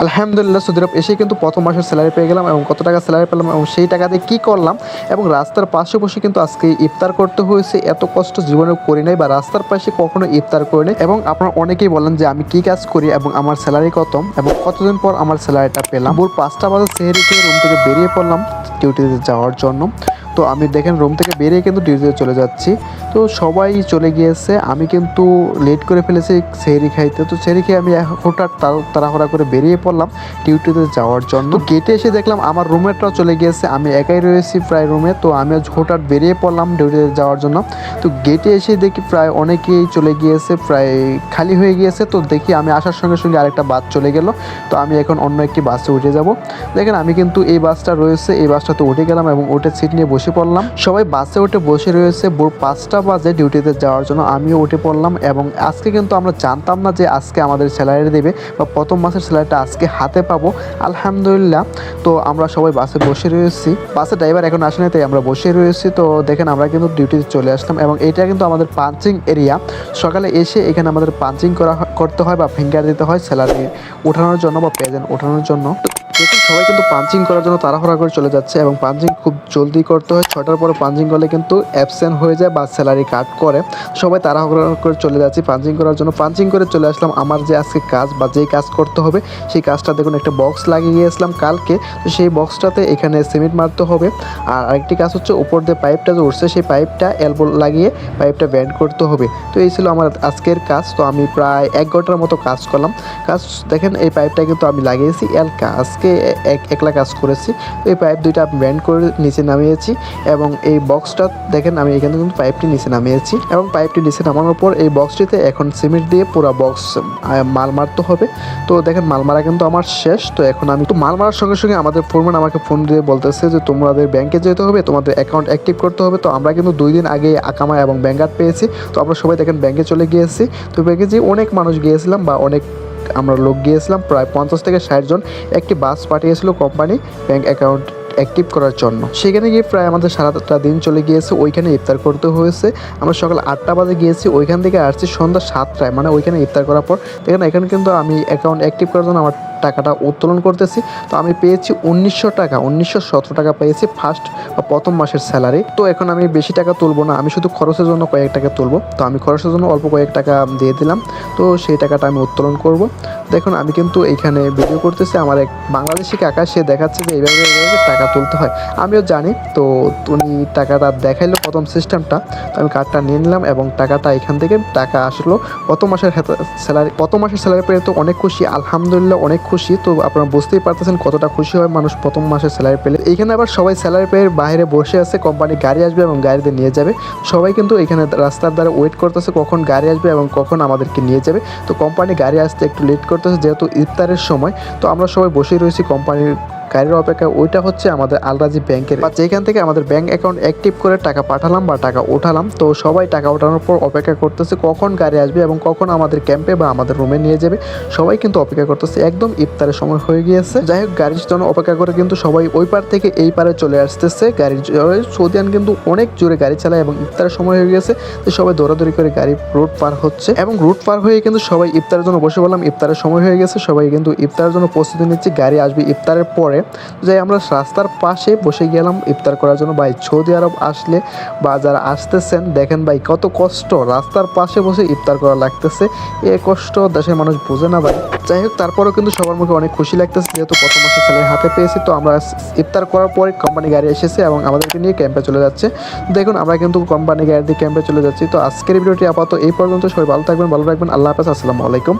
আলহামদুলিল্লাহ সৌদি আরব এসে কিন্তু প্রথম মাসের স্যালারি পেয়ে গেলাম এবং কত টাকা স্যালারি পেলাম এবং সেই টাকা দিয়ে কী করলাম এবং রাস্তার পাশে বসে কিন্তু আজকে ইফতার করতে হয়েছে। এত কষ্ট জীবনে করি নাই বা রাস্তার পাশে কখনো ইফতার করি নাই এবং আপনারা অনেকেই বলেন যে আমি কী কাজ করি এবং আমার স্যালারি কত এবং কতদিন পর আমার স্যালারিটা পেলাম। ভোর পাঁচটা বাজে সেহেরি থেকে রুম থেকে বেরিয়ে পড়লাম ডিউটিতে যাওয়ার জন্য। তো আমি দেখেন রুম থেকে বেরিয়ে কিন্তু ডিউটিতে চলে যাচ্ছি। তো সবাই চলে গিয়েছে, আমি কিন্তু লেট করে ফেলেছি সেহরি খাইতে। তো সেহরি খেয়ে আমি হঠাৎ তাড়া- তাড়াহুড়া করে বেরিয়ে পড়লাম ডিউটিতে যাওয়ার জন্য। তো গেটে এসে দেখলাম আমার রুমেরটাও চলে গিয়েছে, আমি একাই রয়েছি প্রায় রুমে তো আমি হঠাৎ বেরিয়ে পড়লাম ডিউটিতে যাওয়ার জন্য। তো গেটে এসে দেখি প্রায় অনেকেই চলে গিয়েছে, প্রায় খালি হয়ে গিয়েছে। তো দেখি আমি আসার সঙ্গে সঙ্গে আরেকটা বাস চলে গেল। তো আমি এখন অন্য একটি বাসে উঠে যাব। দেখেন আমি কিন্তু এই বাসটা রয়েছে, এই বাসটাতে উঠে গেলাম এবং উঠে সিট নিয়ে বসে পড়লাম। সবাই বাসে উঠে বসে রয়েছে। ভোর পাঁচটা বাজে ডিউটিতে যাওয়ার জন্য আমিও উঠে পড়লাম এবং আজকে কিন্তু আমরা জানতাম না যে আজকে আমাদের স্যালারি দেবে বা প্রথম মাসের স্যালারিটা আজকে হাতে পাবো। আলহামদুলিল্লাহ। তো আমরা সবাই বাসে বসে রয়েছি। বাসের ড্রাইভার এখন আসেনি তাই আমরা বসে রয়েছি। তো দেখেন আমরা কিন্তু ডিউটিতে চলে আসলাম এবং এটা কিন্তু আমাদের পাঞ্চিং এরিয়া। সকালে এসে এখানে আমাদের পাঞ্চিং করা করতে হয় বা ফিঙ্গার দিতে হয় স্যালারি ওঠানোর জন্য বা প্রেজেন্ট ওঠানোর জন্য। সবাই কিন্তু পাঞ্চিং করার জন্য তাড়াহুড়া করে চলে যাচ্ছে এবং পাঞ্চিং খুব জলদি করতে হয়। ছটার পরে পাঞ্চিং করলে কিন্তু অ্যাবসেন্ট হয়ে যায় বা স্যালারি কাট করে। সবাই তাড়াহুড়া করে চলে যাচ্ছি পাঞ্চিং করার জন্য। পাঞ্চিং করে চলে আসলাম আমার যে আজকে কাজ বা যেই কাজ করতে হবে, সেই কাজটা দেখুন একটা বক্স লাগিয়ে গিয়েছিলাম কালকে। তো সেই বক্সটাতে এখানে সিমেন্ট মারতে হবে। আর আরেকটি কাজ হচ্ছে উপর দিয়ে পাইপটা যে উঠছে, সেই পাইপটা এলবো লাগিয়ে পাইপটা ব্যান্ড করতে হবে। তো এই ছিল আমার আজকের কাজ। তো আমি প্রায় এক ঘণ্টার মতো কাজ করলাম। কাজ দেখেন এই পাইপটা কিন্তু আমি লাগিয়েছি। এলকা আজকে এক একলা কাজ করেছি। এই পাইপ দুইটা ব্যান্ড করে নিচে নামিয়েছি এবং এই বক্সটা দেখেন আমি এখানে কিন্তু পাইপটি নিচে নামিয়েছি এবং পাইপটি নিচে নামানোর পর এই বক্সটিতে এখন সিমেন্ট দিয়ে পুরো বক্স মাল মারতে হবে। তো দেখেন মাল মারা কিন্তু আমার শেষ। তো এখন আমি তো মাল মারার সঙ্গে সঙ্গে আমাদের ফোরম্যান আমাকে ফোন দিয়ে বলতেছে যে, তোমাদের ব্যাংকে যেতে হবে, তোমাদের অ্যাকাউন্ট অ্যাক্টিভ করতে হবে। তো আমরা কিন্তু দুই দিন আগে আকামা এবং ব্যাঙ্গার পেয়েছি। তো আমরা সবাই দেখেন ব্যাংকে চলে গিয়েছি। তো ব্যাংকে যে অনেক মানুষ গিয়েছিলাম বা অনেক আমরা লোক গিয়েছিলাম, প্রায় পঞ্চাশ থেকে ষাট জন। একটি বাস পাঠিয়েছিল কোম্পানি ব্যাংক অ্যাকাউন্ট অ্যাক্টিভ করার জন্য। সেখানে গিয়ে প্রায় আমাদের সারাটা দিন চলে গিয়েছে, ওইখানে ইফতার করতে হয়েছে। আমরা সকাল আটটা বাজে গিয়েছি, ওইখান থেকে আসছি সন্ধ্যা সাতটায় মানে ওইখানে ইফতার করার পর। দেখেন, এখানে কিন্তু আমি অ্যাকাউন্ট অ্যাক্টিভ করার জন্য আমার টাকাটা উত্তোলন করতেছি। তো আমি পেয়েছি উনিশশো টাকা, উনিশশো সতেরো টাকা পেয়েছি ফার্স্ট বা প্রথম মাসের স্যালারি তো এখন আমি বেশি টাকা তুলবো না, আমি শুধু খরচের জন্য কয়েক টাকা তুলবো। তো আমি খরচের জন্য অল্প কয়েক টাকা দিয়ে দিলাম। তো সেই টাকাটা আমি উত্তোলন করব। দেখুন, আমি কিন্তু এইখানে ভিডিও করতেছি, আমার এক বাংলাদেশি কাকা, সে দেখাচ্ছে যে এইভাবে এইভাবে টাকা তুলতে হয়। আমিও জানি, তো উনি টাকাটা দেখাইলো প্রথম সিস্টেমটা তো আমি কার্ডটা নিয়ে নিলাম এবং টাকাটা এখান থেকে টাকা আসলো। প্রথম মাসের স্যালারি প্রথম মাসের স্যালারি পেয়ে তো অনেক খুশি, আলহামদুলিল্লাহ অনেক খুশি, তো আপনারা বুঝতেই পারতেছেন কতটা খুশি হয় মানুষ প্রথম মাসে স্যালারি পেলে। এখানে আবার সবাই স্যালারি পেয়ে বাইরে বসে আছে কোম্পানি গাড়ি আসবে এবং গাড়িতে নিয়ে যাবে। সবাই কিন্তু এখানে রাস্তার দ্বারা ওয়েট করতেছে কখন গাড়ি আসবে এবং কখন আমাদেরকে নিয়ে যাবে। তো কোম্পানি গাড়ি আসতে একটু লেট করতেছে, যেহেতু ইফতারের সময়, তো আমরা সবাই বসেই রয়েছি কোম্পানির গাড়ির অপেক্ষা ওইটা হচ্ছে আমাদের আলরাজি ব্যাংকের। বা যেখান থেকে আমাদের ব্যাংক অ্যাকাউন্ট অ্যাক্টিভ করে টাকা পাঠালাম বা টাকা ওঠালাম, তো সবাই টাকা ওঠানোর পর অপেক্ষা করতেছে কখন গাড়ি আসবে এবং কখন আমাদের ক্যাম্পে বা আমাদের রুমে নিয়ে যাবে। সবাই কিন্তু অপেক্ষা করতেছে, একদম ইফতারের সময় হয়ে গিয়েছে। যাই হোক, গাড়ির জন্য অপেক্ষা করে কিন্তু সবাই ওই পার থেকে এই পারে চলে আসতেছে। গাড়ির সৌদিয়ান কিন্তু অনেক জোরে গাড়ি চালায় এবং ইফতারের সময় হয়ে গিয়েছে, তো সবাই দৌড়াদৌড়ি করে গাড়ি রুট পার হচ্ছে। এবং রুট পার হয়ে কিন্তু সবাই ইফতারের জন্য বসে বললাম ইফতারের সময় হয়ে গেছে, সবাই কিন্তু ইফতারের জন্য প্রস্তুতি নিচ্ছে, গাড়ি আসবে ইফতারের পরে। যাই আমরা রাস্তার পাশে বসে গেলাম ইফতার করার জন্য। ভাই, সৌদি আরব আসলে বা যারা আসতেছেন। দেখেন ভাই, কত কষ্ট। রাস্তার পাশে বসে ইফতার করা লাগতেছে। এ কষ্ট, দেশের মানুষ বোঝে না ভাই। যাই হোক, তারপরেও কিন্তু সবার মুখে অনেক খুশি লাগতেছে। যেহেতু প্রথম মাসে ছেলে হাতে পেয়েছি, তো আমরা ইফতার করার পরে কোম্পানি গাড়ি এসেছে এবং আমাদেরকে নিয়ে ক্যাম্পে চলে যাচ্ছে। দেখুন, আমরা কিন্তু কোম্পানি গাড়ি দিয়ে ক্যাম্পে চলে যাচ্ছি। তো আজকের ভিডিওটি আপাতত এই পর্যন্ত। সবাই ভালো থাকবেন, ভালো রাখবেন আল্লাহ হাফেজ, আসসালামু আলাইকুম।